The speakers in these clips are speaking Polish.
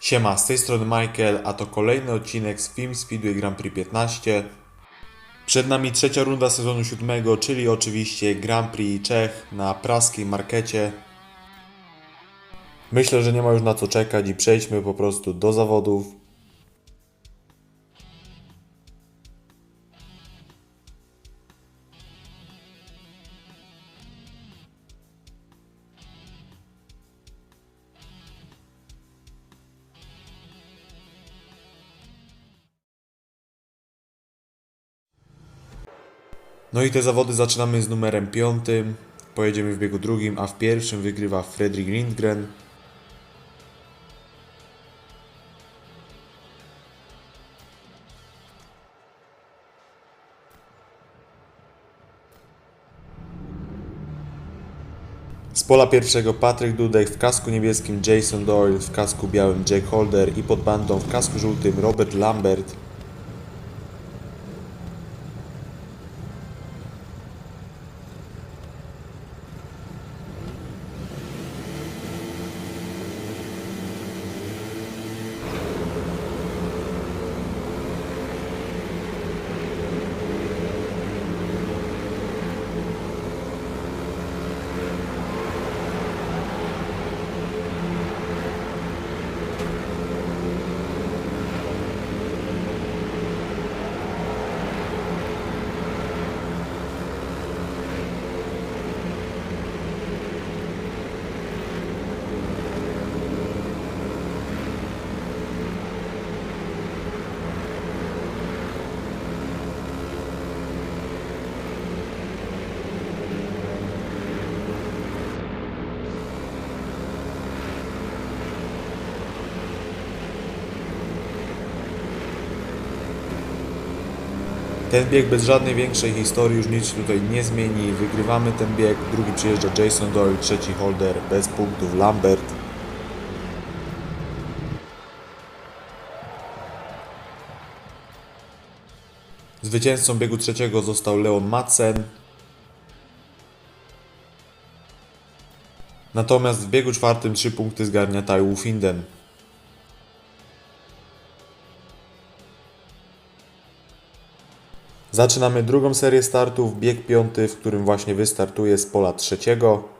Siema, z tej strony Michael, a to kolejny odcinek z Film Speedway Grand Prix 15. Przed nami trzecia runda sezonu siódmego, czyli oczywiście Grand Prix Czech na praskiej markecie. Myślę, że nie ma już na co czekać i przejdźmy po prostu do zawodów. No i te zawody zaczynamy z numerem piątym. Pojedziemy w biegu drugim, a w pierwszym wygrywa Fredrik Lindgren. Z pola pierwszego Patryk Dudek, w kasku niebieskim Jason Doyle, w kasku białym Jake Holder i pod bandą w kasku żółtym Robert Lambert. Ten bieg bez żadnej większej historii już nic się tutaj nie zmieni. Wygrywamy ten bieg. Drugi przyjeżdża Jason Doyle, trzeci Holder, bez punktów Lambert. Zwycięzcą biegu trzeciego został Leon Madsen. Natomiast w biegu czwartym trzy punkty zgarnia Taiwu Finden. Zaczynamy drugą serię startów, bieg piąty, w którym właśnie wystartuję z pola trzeciego.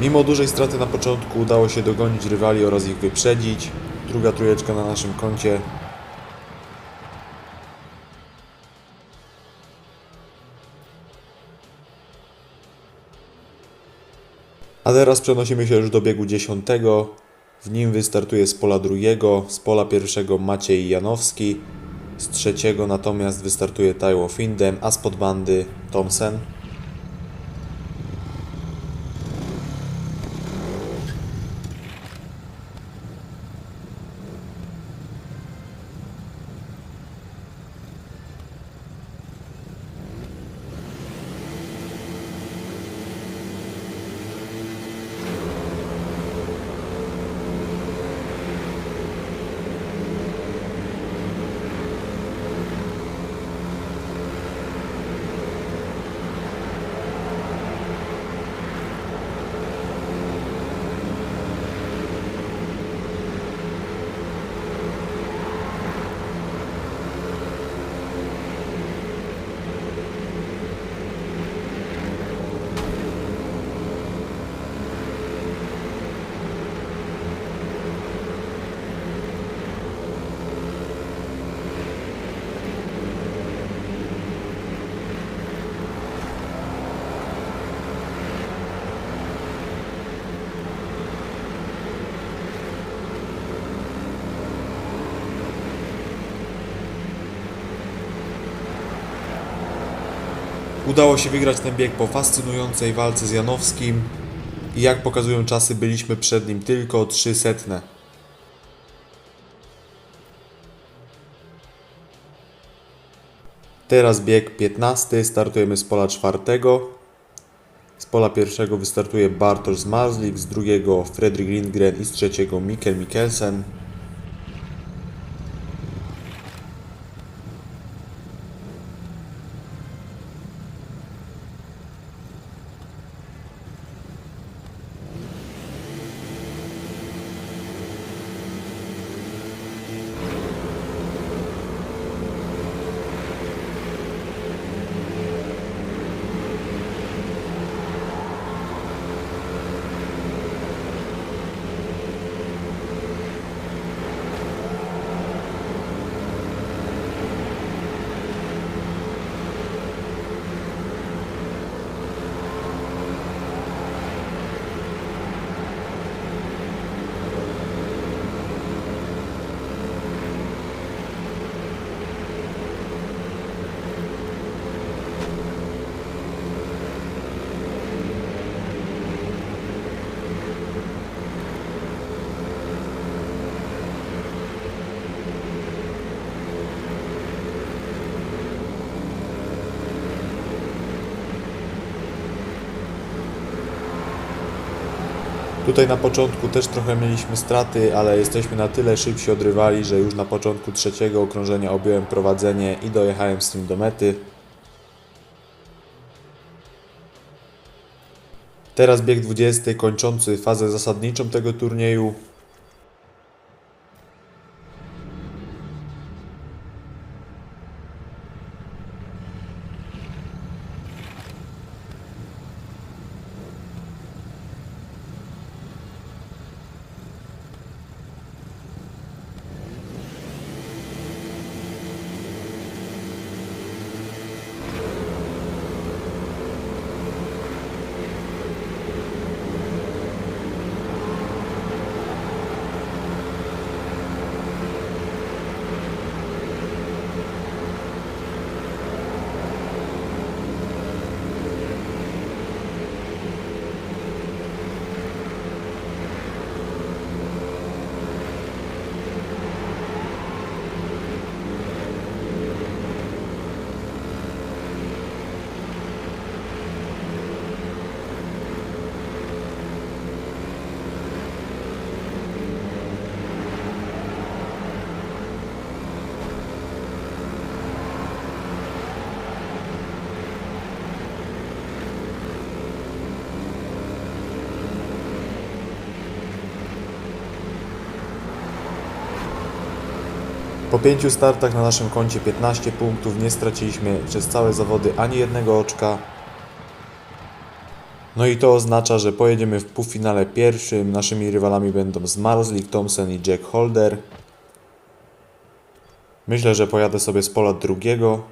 Mimo dużej straty na początku udało się dogonić rywali oraz ich wyprzedzić. Druga trójeczka na naszym koncie. A teraz przenosimy się już do biegu dziesiątego. W nim wystartuje z pola drugiego, z pola pierwszego Maciej Janowski, z trzeciego natomiast wystartuje Taiwo Findem, a spod bandy Thomsen. Udało się wygrać ten bieg po fascynującej walce z Janowskim i jak pokazują czasy byliśmy przed nim tylko 300. Teraz bieg 15, startujemy z pola czwartego. Z pola pierwszego wystartuje Bartosz Marzlik, z drugiego Fredrik Lindgren i z trzeciego Mikkel Mikkelsen. Tutaj na początku też trochę mieliśmy straty, ale jesteśmy na tyle szybsi od rywali, że już na początku trzeciego okrążenia objąłem prowadzenie i dojechałem z tym do mety. Teraz bieg 20 kończący fazę zasadniczą tego turnieju. Po pięciu startach na naszym koncie 15 punktów nie straciliśmy przez całe zawody ani jednego oczka. No i to oznacza, że pojedziemy w półfinale pierwszym. Naszymi rywalami będą Zmarzlik, Thompson i Jack Holder. Myślę, że pojadę sobie z pola drugiego.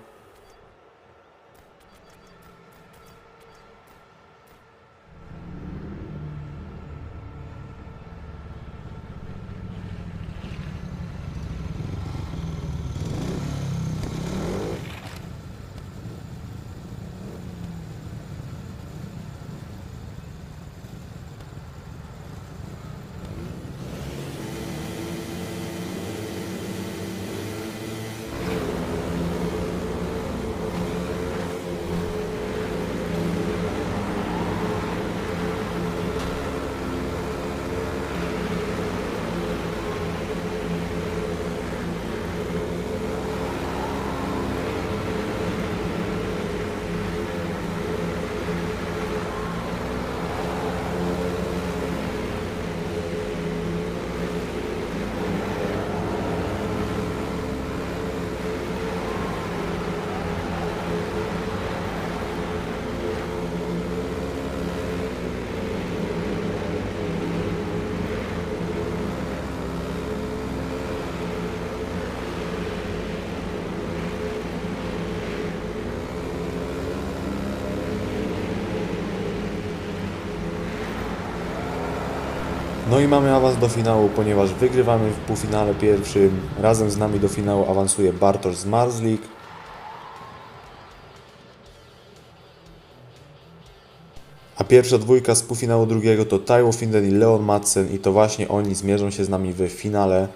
No i mamy awans do finału, ponieważ wygrywamy w półfinale pierwszym. Razem z nami do finału awansuje Bartosz Zmarzlik. pierwsza dwójka z półfinału drugiego to Taiwo Finden i Leon Madsen i to właśnie oni zmierzą się z nami w finale.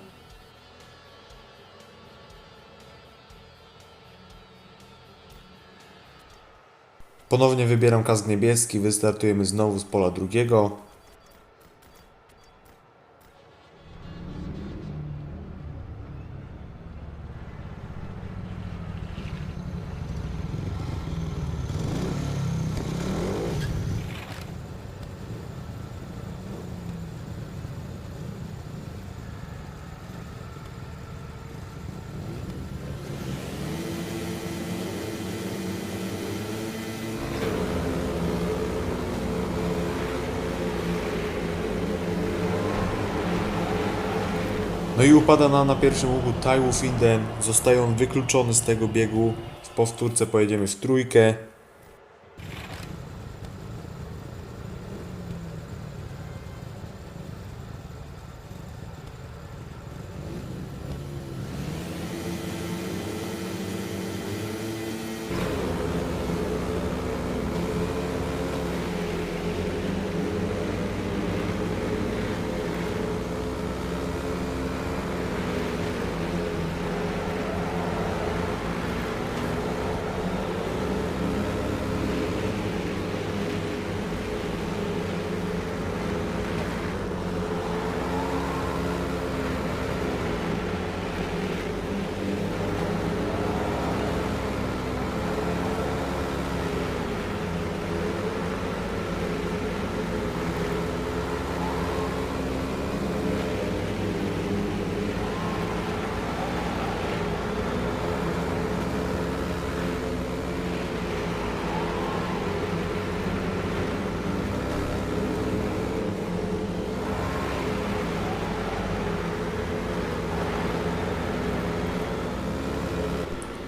Ponownie wybieram kask niebieski, wystartujemy znowu z pola drugiego. No i upada nam na pierwszym łuku Taiwo Finden. Zostaje on wykluczony z tego biegu. W powtórce pojedziemy w trójkę.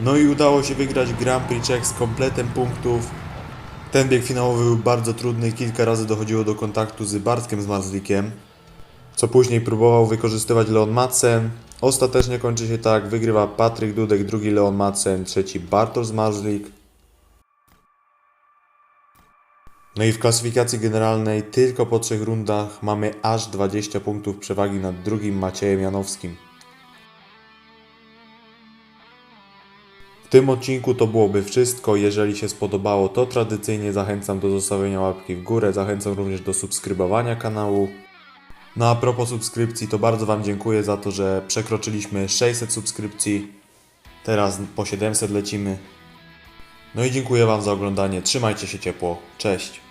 No i udało się wygrać Grand Prix Czech z kompletem punktów. Ten bieg finałowy był bardzo trudny, kilka razy dochodziło do kontaktu z Bartkiem z Marzlikiem, co później próbował wykorzystywać Leon Madsen. Ostatecznie kończy się tak, wygrywa Patryk Dudek, drugi Leon Madsen, trzeci Bartosz Marzlik. No i w klasyfikacji generalnej tylko po trzech rundach mamy aż 20 punktów przewagi nad drugim Maciejem Janowskim. Tym odcinku to byłoby wszystko. Jeżeli się spodobało, to tradycyjnie zachęcam do zostawienia łapki w górę. Zachęcam również do subskrybowania kanału. No a propos subskrypcji, to bardzo Wam dziękuję za to, że przekroczyliśmy 600 subskrypcji. Teraz po 700 lecimy. No i dziękuję Wam za oglądanie. Trzymajcie się ciepło. Cześć.